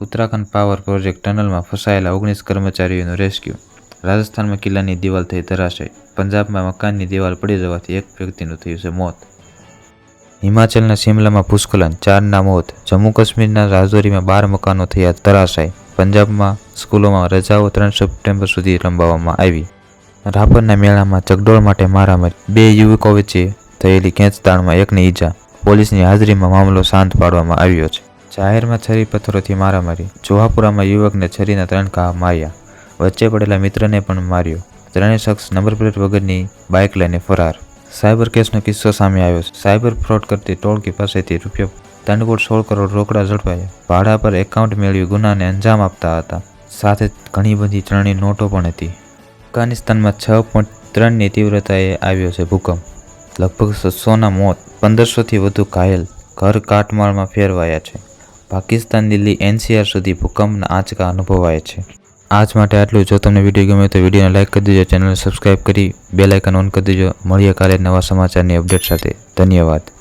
Uttarakhand power project ટનલમાં ફસાયેલા ઓગણીસ કર્મચારીઓનું rescue. રાજસ્થાનમાં કિલ્લાની દિવાલ થઈ ધરાશય. પંજાબમાં મકાનની દિવાલ પડી જવાથી એક વ્યક્તિનું થયું છે મોત. હિમાચલના શિમલામાં ભૂસ્ખલન ચારના મોત. જમ્મુ કાશ્મીરના રાજૌરીમાં બાર મકાનો થયા ધરાશાય. પંજાબમાં સ્કૂલોમાં રજાઓ ત્રણ સપ્ટેમ્બર સુધી લંબાવવામાં આવી. રાપરના મેળામાં ચગડોળ માટે મારામાર. બે યુવકો વચ્ચે થયેલી ખેંચતાણમાં એકને ઈજા. પોલીસની હાજરીમાં મામલો શાંત પાડવામાં આવ્યો છે. જાહેરમાં છરી પથ્થરોથી મારામારી જોહાપુરામાં યુવકને છરીના ત્રણ ઘા માર્યા. વચ્ચે પડેલા મિત્રને પણ માર્યો. ત્રણેય શખ્સ નંબર પ્લેટ વગરની બાઇક લઈને ફરાર. સાયબર કેસનો કિસ્સો સામે આવ્યો છે. સાયબર ફ્રોડ કરતી ટોળકી પાસેથી રૂપિયા ત્રણ સોળ કરોડ રોકડા ઝડપાયા. ભાડા પર એકાઉન્ટ મેળવી ગુનાને અંજામ આપતા હતા. સાથે ઘણી બધી ચલણી નોટો પણ હતી. અફઘાનિસ્તાનમાં છ પોઈન્ટ ત્રણની તીવ્રતાએ આવ્યો છે ભૂકંપ. લગભગ સોના મોત, પંદરસોથી વધુ ઘાયલ, ઘર કાટમાળમાં ફેરવાયા છે. પાકિસ્તાન દિલ્હી એનસીઆર સુધી ભૂકંપના આંચકા અનુભવાય છે. આજ માટે આટલું જો. તમને વીડિયો ગમે તો વિડીયોને લાઇક કરી દેજો, ચેનલને સબસ્ક્રાઇબ કરી બે આઇકન ઓન કરી દેજો. મળીએ કાલે નવા સમાચારની અપડેટ સાથે. ધન્યવાદ.